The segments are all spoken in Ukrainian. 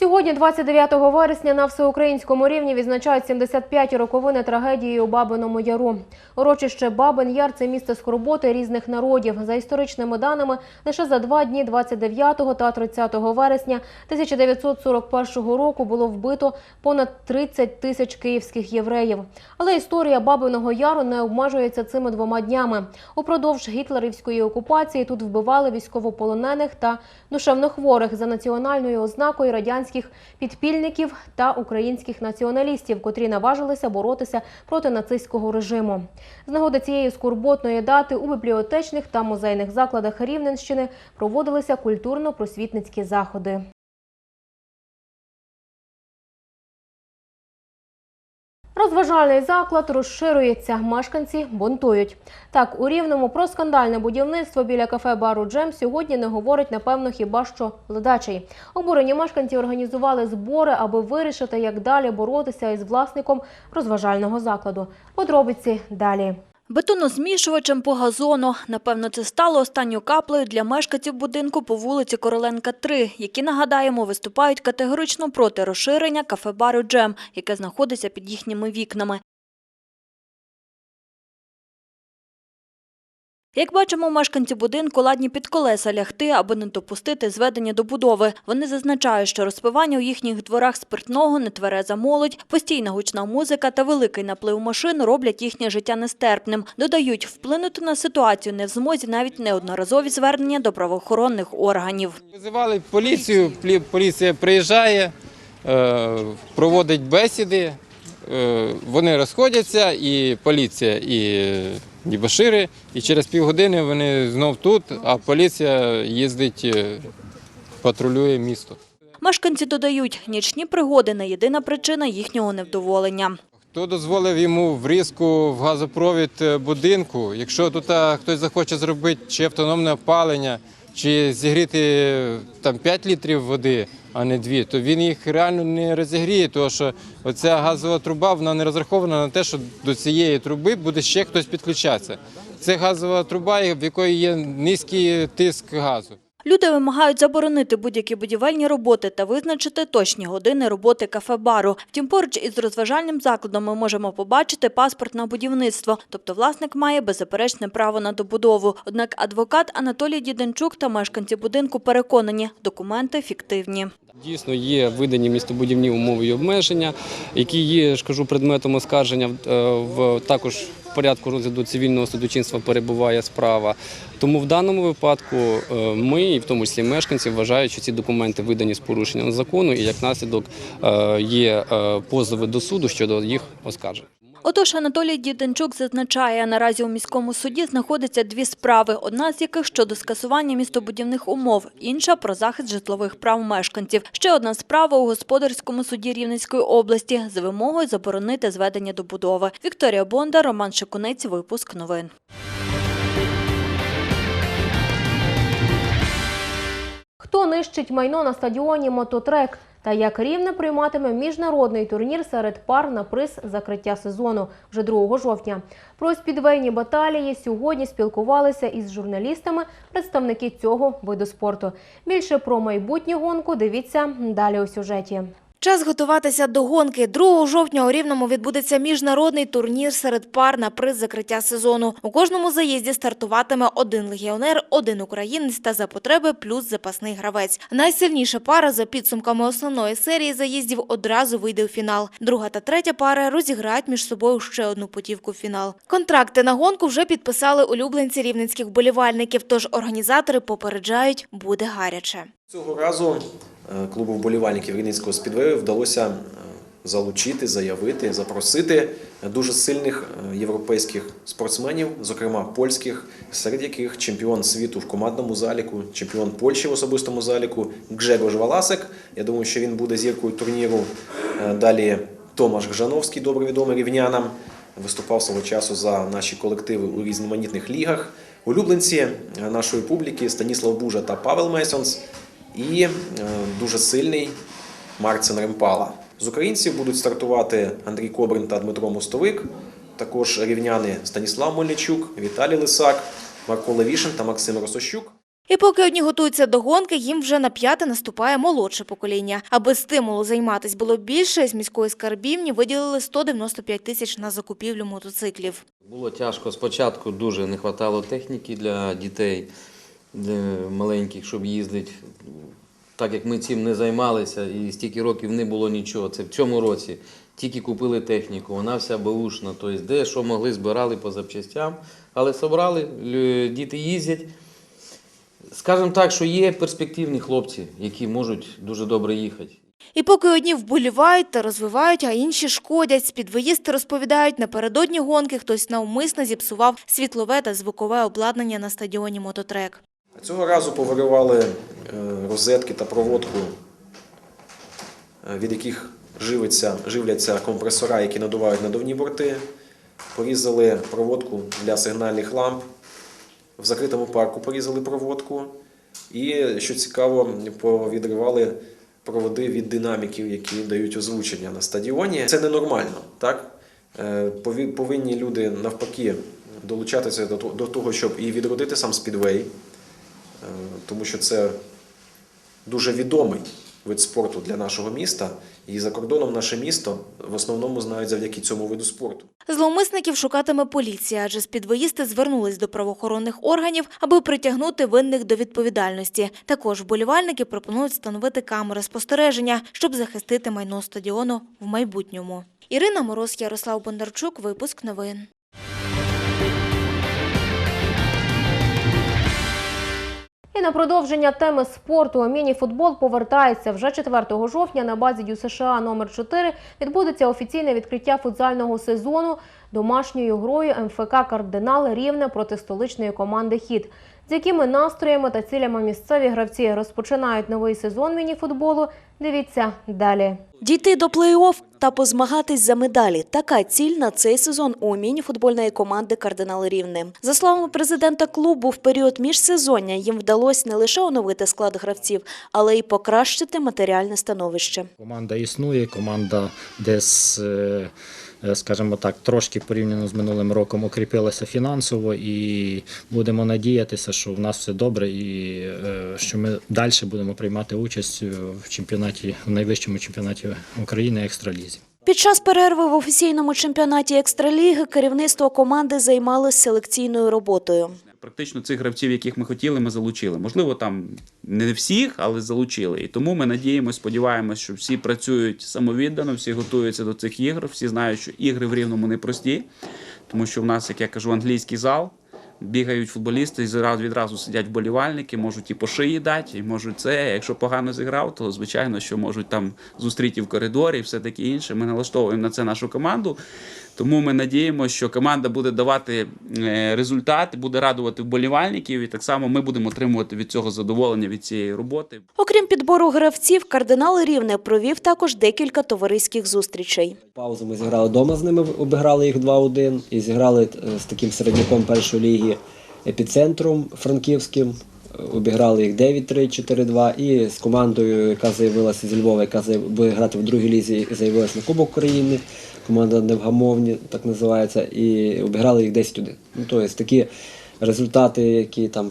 Сьогодні, 29 вересня, на всеукраїнському рівні відзначають 75 роковини трагедії у Бабиному Яру. Урочище Бабин Яр це місце скорботи різних народів. За історичними даними, лише за два дні 29 та 30 вересня 1941 року було вбито понад 30 тисяч київських євреїв. Але історія Бабиного Яру не обмежується цими двома днями. Упродовж гітлерівської окупації тут вбивали військовополонених та душевнохворих за національною ознакою радянських підпільників та українських націоналістів, котрі наважилися боротися проти нацистського режиму. З нагоди цієї скорботної дати у бібліотечних та музейних закладах Рівненщини проводилися культурно-просвітницькі заходи. Розважальний заклад розширюється. Мешканці бунтують. Так, у Рівному про скандальне будівництво біля кафе бару Джем сьогодні не говорить, напевно, хіба що ледачий. Обурені мешканці організували збори, аби вирішити, як далі боротися із власником розважального закладу. Подробиці далі. Бетонозмішувачем по газону. Напевно, це стало останньою каплею для мешканців будинку по вулиці Короленка, 3, які, нагадаємо, виступають категорично проти розширення кафе-бару «Джем», яке знаходиться під їхніми вікнами. Як бачимо, мешканці будинку ладні під колеса лягти, аби не допустити зведення добудови. Вони зазначають, що розпивання у їхніх дворах спиртного, нетвереза молодь, постійна гучна музика та великий наплив машин роблять їхнє життя нестерпним. Додають, вплинути на ситуацію не в змозі навіть неодноразові звернення до правоохоронних органів. Визивали поліцію, поліція приїжджає, е, проводить бесіди, вони розходяться, і поліція, і дібашири, і через півгодини вони знов тут, а поліція їздить, е, патрулює місто. Мешканці додають, нічні пригоди не єдина причина їхнього невдоволення. Хто дозволив йому врізку в газопровід е, будинку? Якщо тут хтось захоче зробити чи автономне опалення, чи зігріти е, там 5 літрів води, а не дві, то він їх реально не розігріє, тому що оця газова труба вона не розрахована на те, що до цієї труби буде ще хтось підключатися. Це газова труба, в якої є низький тиск газу. Люди вимагають заборонити будь-які будівельні роботи та визначити точні години роботи кафе-бару. Втім, поруч із розважальним закладом ми можемо побачити паспорт на будівництво, тобто власник має беззаперечне право на добудову. Однак адвокат Анатолій Діденчук та мешканці будинку переконані, документи фіктивні. Дійсно, є видані містобудівні умови і обмеження, які є, я ж кажу, предметом оскарження е, в також в порядку розгляду цивільного судочинства перебуває справа. Тому в даному випадку е, ми, і в тому числі мешканці, вважають, що ці документи видані з порушенням закону, і як наслідок е, є е, позови до суду щодо їх оскарження. Отож, Анатолій Діденчук зазначає, наразі у міському суді знаходяться дві справи, одна з яких щодо скасування містобудівних умов, інша про захист житлових прав мешканців. Ще одна справа у господарському суді Рівненської області з вимогою заборонити зведення добудови. Вікторія Бондар, Роман Шикунець, випуск новин. Хто нищить майно на стадіоні Мототрек? Та як рівне прийматиме міжнародний турнір серед пар на приз закриття сезону вже 2 жовтня. Про спідвейні баталії сьогодні спілкувалися із журналістами представники цього виду спорту. Більше про майбутню гонку дивіться далі у сюжеті. Час готуватися до гонки. 2 жовтня у Рівному відбудеться міжнародний турнір серед пар на приз закриття сезону. У кожному заїзді стартуватиме один легіонер, один українець та за потреби плюс запасний гравець. Найсильніша пара за підсумками основної серії заїздів одразу вийде у фінал. Друга та третя пара розіграють між собою ще одну путівку в фінал. Контракти на гонку вже підписали улюбленці рівненських болівальників, тож організатори попереджають, буде гаряче. Цього разу клубу вболівальників Рівненського спідвею вдалося е, залучити, заявити, запросити дуже сильних е, європейських спортсменів, зокрема польських, серед яких чемпіон світу в командному заліку, чемпіон Польщі в особистому заліку Гжегош Валасик. Я думаю, що він буде зіркою турніру. Е, Далі Томаш Гжановський, добре відомий рівнянам, виступав свого часу за наші колективи у різноманітних лігах. Улюбленці е, нашої публіки Станіслав Бужа та Павел Месонс. І е, дуже сильний Марцин Ремпала. З українців будуть стартувати Андрій Кобрин та Дмитро Мостовик, також рівняни Станіслав Мельничук, Віталій Лисак, Марко Левішин та Максим Росощук. І поки одні готуються до гонки, їм вже на п'яте наступає молодше покоління. Аби стимулу займатись було більше, з міської скарбівні виділили 195 тисяч на закупівлю мотоциклів. Було тяжко спочатку, дуже не вистачало техніки для дітей маленьких, щоб їздити. Так як ми цим не займалися і стільки років не було нічого. Це в цьому році тільки купили техніку, вона вся беушна. Тобто, де що могли, збирали по запчастям, але зібрали, діти їздять. Скажемо так, що є перспективні хлопці, які можуть дуже добре їхати. І поки одні вболівають та розвивають, а інші шкодять. Спідвоїсти розповідають, напередодні гонки хтось навмисно зіпсував світлове та звукове обладнання на стадіоні Мототрек. Цього разу повиривали е, розетки та проводку, е, від яких живиться, живляться компресора, які надувають надувні борти. Порізали проводку для сигнальних ламп. В закритому парку порізали проводку. І, що цікаво, повідривали проводи від динаміків, які дають озвучення на стадіоні. Це ненормально, так? Е, Повинні люди навпаки долучатися до того- щоб і відродити сам спідвей, тому що це дуже відомий вид спорту для нашого міста. І за кордоном наше місто в основному знають завдяки цьому виду спорту. Зловмисників шукатиме поліція, адже спідвоїсти звернулись до правоохоронних органів, аби притягнути винних до відповідальності. Також вболівальники пропонують встановити камери спостереження, щоб захистити майно стадіону в майбутньому. Ірина Мороз, Ярослав Бондарчук, випуск новин. І на продовження теми спорту міні-футбол повертається вже 4 жовтня на базі ЮСША США номер 4 відбудеться офіційне відкриття футзального сезону домашньою грою МФК Кардинал Рівне проти столичної команди Хіт. З якими настроями та цілями місцеві гравці розпочинають новий сезон міні-футболу, дивіться далі. Дійти до плей-офф та позмагатись за медалі. Така ціль на цей сезон у міні-футбольної команди «Кардинал Рівне». За словами президента клубу, в період міжсезоння їм вдалося не лише оновити склад гравців, але й покращити матеріальне становище. Команда існує, команда десь, скажімо так, трошки порівняно з минулим роком укріпилася фінансово і будемо надіятися, що в нас все добре і е, що ми далі будемо приймати участь в чемпіонаті, в найвищому чемпіонаті України Екстралізі. Під час перерви в офіційному чемпіонаті екстраліги керівництво команди займалося селекційною роботою. Практично цих гравців, яких ми хотіли, ми залучили. Можливо, там не всіх, але залучили. І тому ми надіємося, сподіваємося, що всі працюють самовіддано, всі готуються до цих ігор, всі знають, що ігри в рівному непрості, тому що в нас, як я кажу, англійський зал. Бігають футболісти і зразу відразу сидять вболівальники, можуть і по шиї дати, і можуть це. Якщо погано зіграв, то звичайно, що можуть там зустріти в коридорі і все таке інше. Ми налаштовуємо на це нашу команду. Тому ми надіємося, що команда буде давати е, результат, буде радувати вболівальників, і так само ми будемо отримувати від цього задоволення від цієї роботи. Окрім підбору гравців, кардинал Рівне провів також декілька товариських зустрічей. Паузу ми зіграли вдома з ними, обіграли їх 2-1 і зіграли е, з таким середняком першої ліги епіцентром франківським. Обіграли їх 9-3, 4-2 і з командою, яка заявилася зі Львова, яка буде грати в другій лізі, заявилася на Кубок України. Команда Невгамовні, так називається, і обіграли їх 10-1. Ну, тобто такі результати, які там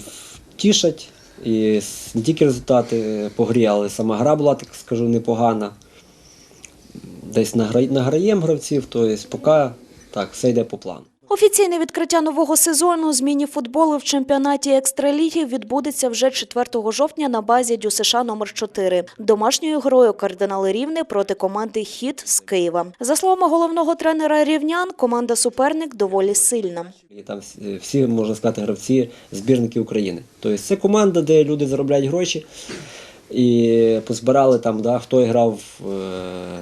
тішать. І не тільки результати е, по грі, але сама гра була, так скажу, непогана десь награ- награємо гравців, тобто поки так, все йде по плану. Офіційне відкриття нового сезону з міні-футболу в чемпіонаті екстраліги відбудеться вже 4 жовтня на базі Дю США номер 4 Домашньою грою кардинали Рівне проти команди Хіт з Києва. За словами головного тренера рівнян, команда суперник доволі сильна. Там всі- можна сказати, гравці збірники України. Тобто це команда, де люди заробляють гроші. І позбирали там, да, хто грав. Е,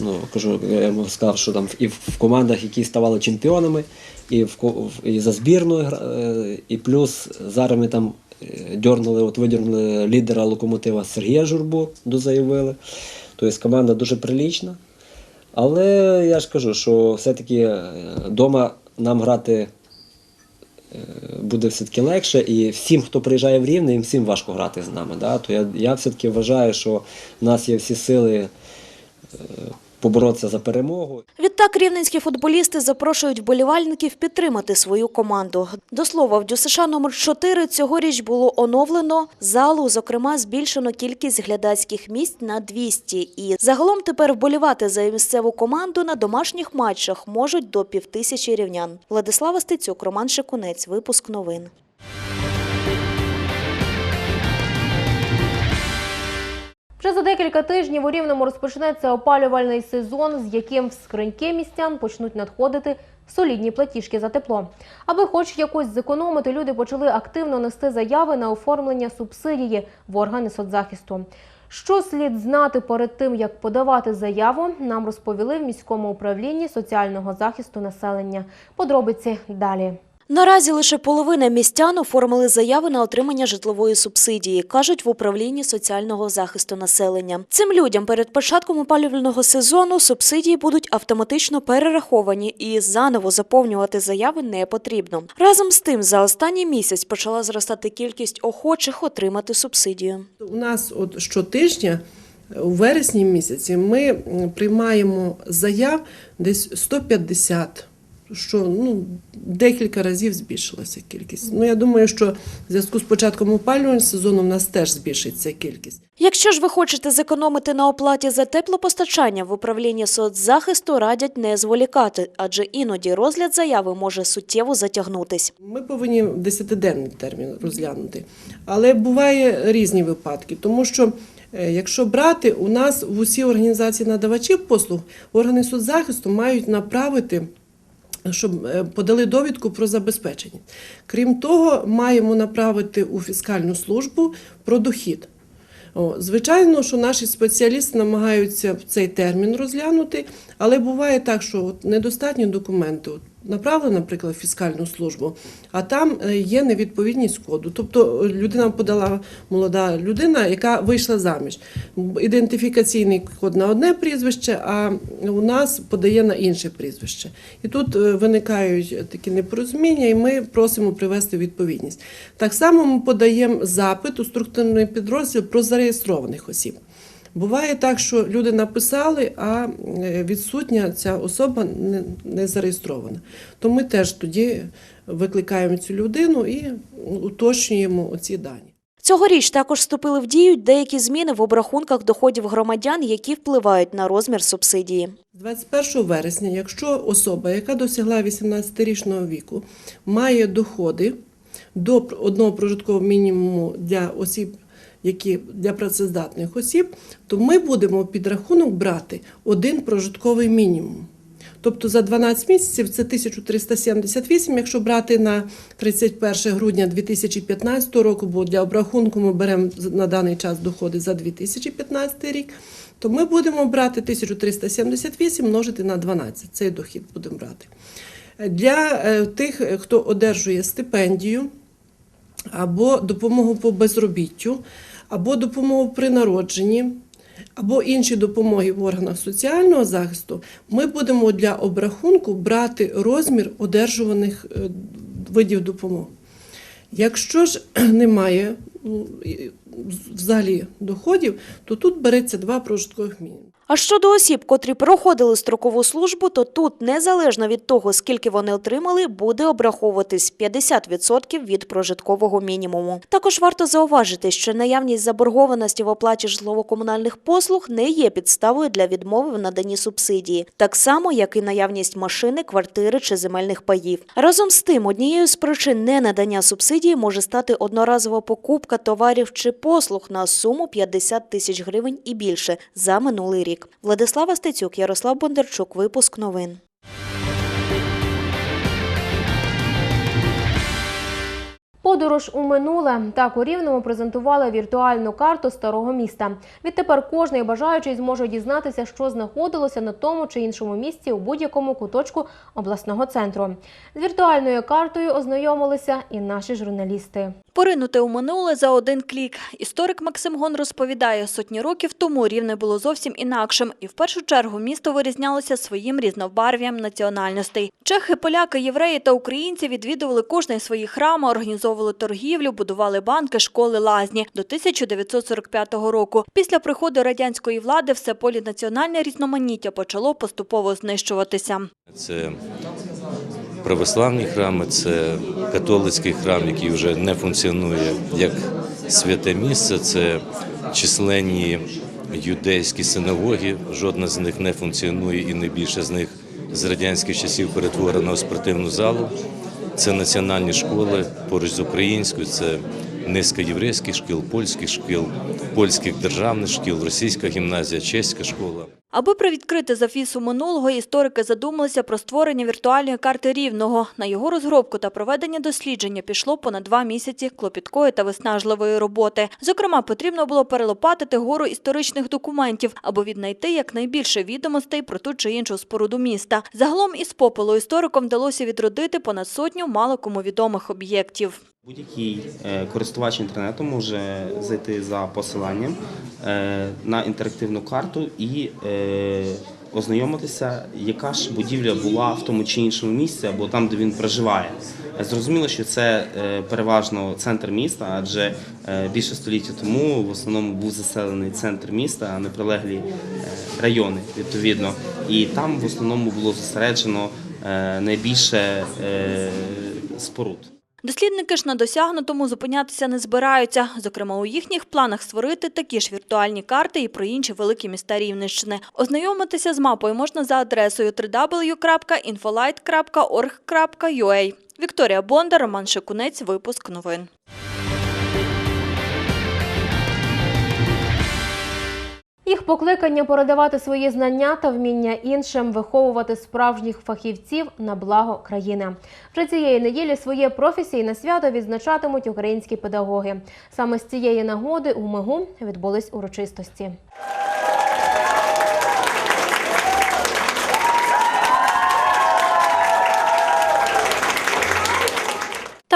Ну, кажу, я сказав, що там і в командах, які ставали чемпіонами, і в і за збірною, е, і плюс зараз ми там е, дьорнули, от видірнули лідера локомотива Сергія Журбу, дозаявили. Тобто команда дуже прилічна. Але я ж кажу, що все-таки вдома нам грати е, буде все-таки легше. І всім, хто приїжджає в Рівне, їм всім важко грати з нами. Да? То я, я все-таки вважаю, що в нас є всі сили е, поборотися за перемогу. Відтак рівненські футболісти запрошують вболівальників підтримати свою команду. До слова, в ДЮСШ номер 4 цьогоріч було оновлено залу, зокрема, збільшено кількість глядацьких місць на 200. І загалом тепер вболівати за місцеву команду на домашніх матчах можуть до півтисячі рівнян. Владислава Стецюк, Роман Шикунець, випуск новин. Вже за декілька тижнів у Рівному розпочнеться опалювальний сезон, з яким в скриньки містян почнуть надходити солідні платіжки за тепло. Аби хоч якось зекономити, люди почали активно нести заяви на оформлення субсидії в органи соцзахисту. Що слід знати перед тим, як подавати заяву, нам розповіли в міському управлінні соціального захисту населення. Подробиці далі. Наразі лише половина містян оформили заяви на отримання житлової субсидії, кажуть в управлінні соціального захисту населення. Цим людям перед початком опалювального сезону субсидії будуть автоматично перераховані і заново заповнювати заяви не потрібно. Разом з тим, за останній місяць почала зростати кількість охочих отримати субсидію. У нас от щотижня у вересні місяці ми приймаємо заяв десь 150, що ну, декілька разів збільшилася кількість. Ну, я думаю, що в зв'язку з початком опалювального сезону в нас теж збільшиться кількість. Якщо ж ви хочете зекономити на оплаті за теплопостачання, в управлінні соцзахисту радять не зволікати, адже іноді розгляд заяви може суттєво затягнутись. Ми повинні 10-денний термін розглянути. Але буває різні випадки, тому що е, якщо брати, у нас в усі організації надавачів послуг органи соцзахисту мають направити. Щоб е, подали довідку про забезпечення. Крім того, маємо направити у фіскальну службу про дохід. Звичайно, що наші спеціалісти намагаються цей термін розглянути, але буває так, що недостатні документи. Направили, наприклад, в фіскальну службу, а там е, є невідповідність коду. Тобто е, людина подала молода людина, яка вийшла заміж. Ідентифікаційний код на одне прізвище, а у нас подає на інше прізвище. І тут е, виникають такі непорозуміння, і ми просимо привести відповідність. Так само ми подаємо запит у структурний підрозділ про зареєстрованих осіб. Буває так, що люди написали, а е, відсутня ця особа не, не зареєстрована. То ми теж тоді викликаємо цю людину і уточнюємо оці дані. Цьогоріч також вступили в дію деякі зміни в обрахунках доходів громадян, які впливають на розмір субсидії. З 21 вересня, якщо особа, яка досягла 18-річного віку, має доходи до одного прожиткового мінімуму для осіб, які для працездатних осіб, то ми будемо під рахунок брати один прожитковий мінімум. Тобто за 12 місяців це 1378, якщо брати на 31 грудня 2015 року, бо для обрахунку ми беремо на даний час доходи за 2015 рік, то ми будемо брати 1378 множити на 12. Цей дохід будемо брати. Для е, тих, е, хто одержує стипендію або допомогу по безробіттю, або допомогу при народженні, або інші допомоги в органах соціального захисту, ми будемо для обрахунку брати розмір одержуваних е, видів допомоги. Якщо ж немає ну, взагалі доходів, то тут береться два прожиткових мінімуми. А щодо осіб, котрі проходили строкову службу, то тут, незалежно від того, скільки вони отримали, буде обраховуватись 50% від прожиткового мінімуму. Також варто зауважити, що наявність заборгованості в оплаті житлово-комунальних послуг не є підставою для відмови в наданні субсидії, так само, як і наявність машини, квартири чи земельних паїв. Разом з тим, однією з причин ненадання субсидії може стати одноразова покупка товарів чи послуг на суму 50 тисяч гривень і більше за минулий рік. Владислава Стецюк, Ярослав Бондарчук, випуск новин. Подорож у минуле так у Рівному презентували віртуальну карту старого міста. Відтепер кожний бажаючий зможе дізнатися, що знаходилося на тому чи іншому місці у будь-якому куточку обласного центру. З віртуальною картою ознайомилися і наші журналісти. Поринути у минуле за один клік. Історик Максим Гон розповідає, сотні років тому рівне було зовсім інакшим, і в першу чергу місто вирізнялося своїм різновбарв'ям національностей. Чехи, поляки, євреї та українці відвідували кожний свої храми, організовували торгівлю, будували банки, школи, лазні до 1945 року. Після приходу радянської влади все полінаціональне різноманіття почало поступово знищуватися. Це православні храми, це католицький храм, який вже не функціонує як святе місце. Це численні юдейські синагоги. Жодна з них не функціонує і найбільше з них з радянських часів перетворена у спортивну залу. Це національні школи поруч з українською. Це низка єврейських шкіл, польських шкіл, польських державних шкіл, російська гімназія, чеська школа. Аби привідкрити зафісу минулого, історики задумалися про створення віртуальної карти Рівного. На його розробку та проведення дослідження пішло понад два місяці клопіткої та виснажливої роботи. Зокрема, потрібно було перелопатити гору історичних документів, аби віднайти якнайбільше відомостей про ту чи іншу споруду міста. Загалом із попелу історикам вдалося відродити понад сотню мало кому відомих об'єктів. Будь-який е, користувач інтернету може зайти за посиланням е, на інтерактивну карту і е, ознайомитися, яка ж будівля була в тому чи іншому місці або там, де він проживає. Зрозуміло, що це переважно центр міста, адже більше століття тому в основному був заселений центр міста, а не прилеглі райони відповідно. І там в основному було зосереджено найбільше споруд. Дослідники ж на досягнутому зупинятися не збираються. Зокрема, у їхніх планах створити такі ж віртуальні карти і про інші великі міста Рівненщини. Ознайомитися з мапою можна за адресою www.infolight.org.ua. Вікторія Бондар, Роман Шикунець, випуск новин. Їх покликання передавати свої знання та вміння іншим, виховувати справжніх фахівців на благо країни. Вже цієї неділі своє професійне свято відзначатимуть українські педагоги. Саме з цієї нагоди у МИГУ відбулись урочистості.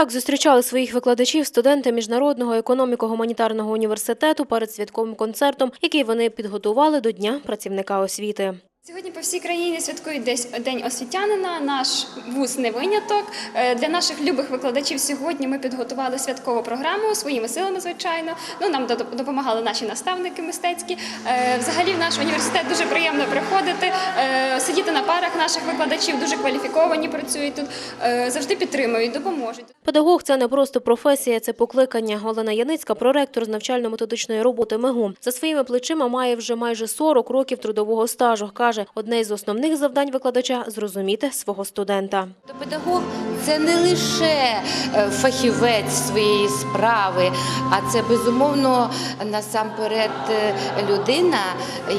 Так зустрічали своїх викладачів студенти міжнародного економіко-гуманітарного університету перед святковим концертом, який вони підготували до Дня працівника освіти. Сьогодні по всій країні святкують десь День освітянина. Наш вуз не виняток. Е, Для наших любих викладачів сьогодні ми підготували святкову програму своїми силами, звичайно. Ну нам до- допомагали наші наставники мистецькі. Е, Взагалі, в наш університет дуже приємно приходити, е, сидіти на парах наших викладачів, дуже кваліфіковані працюють тут, завжди підтримують, допоможуть. Педагог це не просто професія, це покликання. Олена Яницька, проректор з навчально-методичної роботи МИГУ. За своїми плечима має вже майже 40 років трудового стажу. Каже, одне із основних завдань викладача зрозуміти свого студента. Педагог це не лише е, фахівець своєї справи, а це безумовно насамперед е, людина,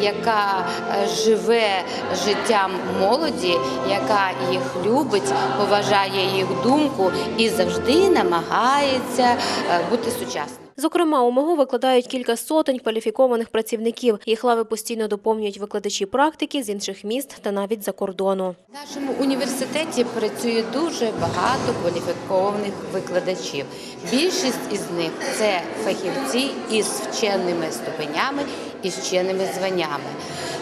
яка е, живе життям молоді, яка їх любить, поважає їх думку і завжди намагається бути сучасним. Зокрема, у МИГУ викладають кілька сотень кваліфікованих працівників. Їх лави постійно доповнюють викладачі практики з інших міст та навіть за кордону. В нашому університеті працює дуже багато кваліфікованих викладачів. Більшість із них це фахівці із вченими ступенями і вченими званнями.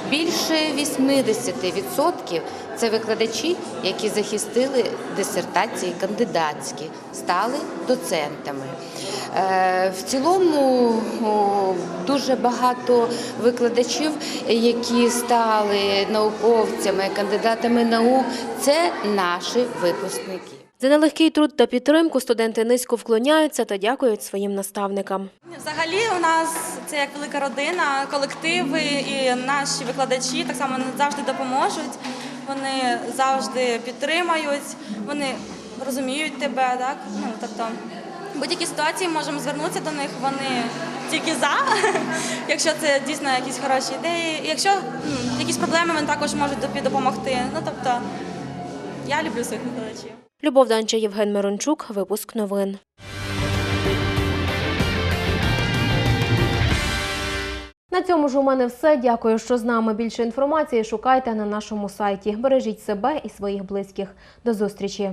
Більше 80% це викладачі, які захистили дисертації кандидатські, стали доцентами. Е, В цілому дуже багато викладачів, які стали науковцями, кандидатами наук, це наші випускники. За нелегкий труд та підтримку студенти низько вклоняються та дякують своїм наставникам. Взагалі у нас це як велика родина, колективи і наші викладачі так само завжди допоможуть. Вони завжди підтримають, вони розуміють тебе, так? Ну, тобто, будь-якій ситуації можемо звернутися до них, вони тільки за, якщо це дійсно якісь хороші ідеї. Якщо якісь проблеми, вони також можуть допі- допомогти. Ну, тобто, я люблю своїх викладачів. Любов Данча, Євген Мирончук, випуск новин. На цьому ж у мене все. Дякую, що з нами. Більше інформації шукайте на нашому сайті. Бережіть себе і своїх близьких. До зустрічі.